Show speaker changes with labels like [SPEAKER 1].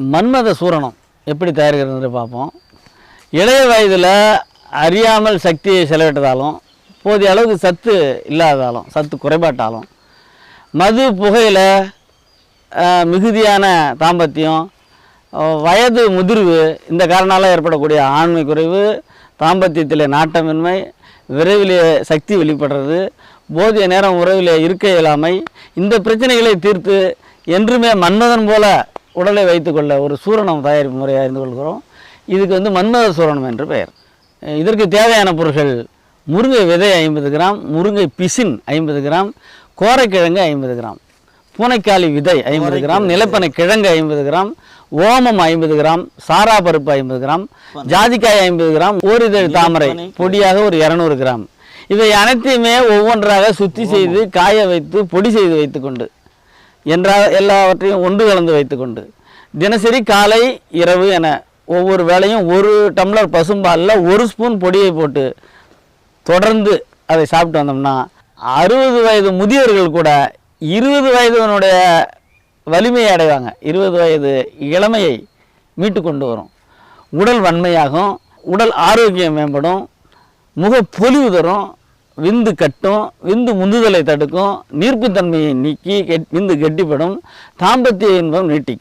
[SPEAKER 1] மன்மத சூரணம் எப்படி தயாரிக்கிறது பார்ப்போம். இளைய வயதில் அறியாமல் சக்தியை செலவிட்டதாலும் போதிய அளவுக்கு சத்து இல்லாததாலும் சத்து குறைபாட்டாலும் மது புகையில் மிகுதியான தாம்பத்தியம் வயது முதிர்வு இந்த காரணால் ஏற்படக்கூடிய ஆண்மை குறைவு தாம்பத்தியத்தில் நாட்டமின்மை விரைவிலே சக்தி வெளிப்படுறது போதிய நேரம் உறவிலே இருக்க இயலாமை இந்த பிரச்சனைகளை தீர்த்து என்றுமே மன்மதன் போல உடலை வைத்துக்கொள்ள ஒரு சூரணம் தயாரிப்பு முறையை அறிந்து கொள்கிறோம். இதுக்கு வந்து மன்மத சூரணம் என்று பெயர். இதற்கு தேவையான பொருட்கள் முருங்கை விதை ஐம்பது கிராம் முருங்கை பிசின் ஐம்பது கிராம் கோரைக்கிழங்கு ஐம்பது கிராம் பூனைக்காளி விதை ஐம்பது கிராம் நிலப்பனை கிழங்கு ஐம்பது கிராம் ஓமம் ஐம்பது கிராம் சாரா பருப்பு ஐம்பது கிராம் ஜாதிக்காய் ஐம்பது கிராம் ஓரிதழ் தாமரை பொடியாக ஒரு இரநூறு கிராம். இவை அனைத்தையுமே ஒவ்வொன்றாக சுத்தி செய்து காய வைத்து பொடி செய்து வைத்துக்கொண்டு என்றா எல்லாவற்றையும் ஒன்று கலந்து வைத்துக்கொண்டு. தினசரி காலை இரவு என ஒவ்வொரு வேளையும் ஒரு டம்ளர் பசும்பாலில் ஒரு ஸ்பூன் பொடியை போட்டு தொடர்ந்து அதை சாப்பிட்டு வந்தோம்னா அறுபது வயது முதியவர்கள் கூட இருபது வயதினுடைய வலிமையை அடைவாங்க. இருபது வயது இளமையை மீட்டு கொண்டு வரும். உடல் வன்மையாகும் உடல் ஆரோக்கியம் மேம்படும் முகப்பொலிவு தரும் விந்து கட்டும் விந்து முந்துதலை தடுக்கும் நீர்ப்புத்தன்மையை நீக்கி கெட்- விந்து கெட்டிப்படும் தாம்பத்திய இன்பம் நீட்டிக்கும்.